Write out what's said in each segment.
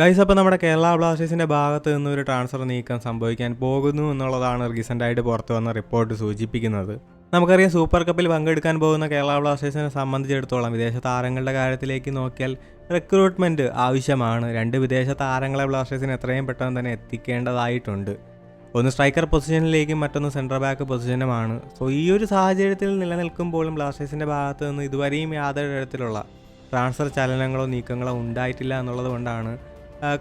Guys അപ്പോൾ നമ്മുടെ കേരള ബ്ലാസ്റ്റേഴ്സിന്റെ ഭാഗത്ത് നിന്ന് ഒരു ട്രാൻസ്ഫർ നീക്കം സംഭവിക്കാൻ പോകുന്നു എന്നുള്ളതാണ് റീസെന്റായിട്ട് പുറത്തു വന്ന റിപ്പോർട്ട് സൂചിപ്പിക്കുന്നത്. നമുക്കറിയാം സൂപ്പർ കപ്പിൽ പങ്കെടുക്കാൻ പോകുന്ന കേരള ബ്ലാസ്റ്റേഴ്സിനെ സംബന്ധിച്ചിടത്തോളം വിദേശ താരങ്ങളുടെ കാര്യത്തിലേക്ക് നോക്കിയാൽ റിക്രൂട്ട്മെന്റ് ആവശ്യമാണ്. രണ്ട് വിദേശ താരങ്ങളെ ബ്ലാസ്റ്റേഴ്സിന് എത്രയും പെട്ടെന്ന് തന്നെ എത്തിക്കേണ്ടതായിട്ടുണ്ട്. ഒന്ന് സ്ട്രൈക്കർ പൊസിഷനിലേക്കും മറ്റൊന്ന് സെൻട്രൽ ബാക്ക് പൊസിഷനുമാണ് സോ ഈ ഒരു സാഹചര്യത്തിൽ നിലനിൽക്കുമ്പോഴും ബ്ലാസ്റ്റേഴ്സിന്റെ ഭാഗത്ത് നിന്ന് ഇതുവരെയും യാതൊരു തരത്തിലുള്ള ട്രാൻസ്ഫർ ചലനങ്ങളോ നീക്കങ്ങളോ ഉണ്ടായിട്ടില്ല എന്നുള്ളത് കൊണ്ടാണ്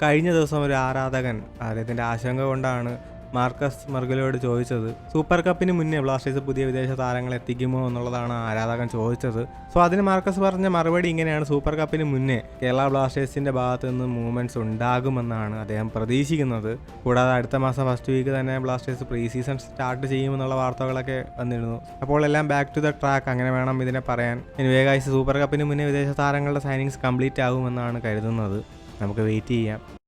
കഴിഞ്ഞ ദിവസം ഒരു ആരാധകൻ അദ്ദേഹത്തിന്റെ ആശങ്ക കൊണ്ടാണ് മാർക്കസ് മർഗലോട് ചോദിച്ചത് സൂപ്പർ കപ്പിന് മുന്നേ ബ്ലാസ്റ്റേഴ്സ് പുതിയ വിദേശ താരങ്ങളെ എത്തിക്കുമോ? എന്നുള്ളതാണ് ആരാധകൻ ചോദിച്ചത്. സോ അതിന് മാർക്കസ് പറഞ്ഞ മറുപടി ഇങ്ങനെയാണ് സൂപ്പർ കപ്പിന് മുന്നേ കേരള ബ്ലാസ്റ്റേഴ്സിന്റെ ഭാഗത്ത് നിന്ന് മൂവ്മെന്റ്സ് ഉണ്ടാകുമെന്നാണ് അദ്ദേഹം പ്രതീക്ഷിക്കുന്നത്. കൂടാതെ അടുത്ത മാസം ഫസ്റ്റ് വീക്ക് തന്നെ ബ്ലാസ്റ്റേഴ്സ് പ്രീ സീസൺ സ്റ്റാർട്ട് ചെയ്യുമെന്നുള്ള വാർത്തകളൊക്കെ വന്നിരുന്നു. അപ്പോൾ എല്ലാം ബാക്ക് ടു ദ ട്രാക്ക് അങ്ങനെ വേണം ഇതിനെ പറയാൻ. ഇനി വേഗാഴ്ച സൂപ്പർ കപ്പിന് മുന്നേ വിദേശ താരങ്ങളുടെ സൈനിങ്സ് കംപ്ലീറ്റ് ആകുമെന്നാണ് കരുതുന്നത്. നമുക്ക് വെയിറ്റ് ചെയ്യാം.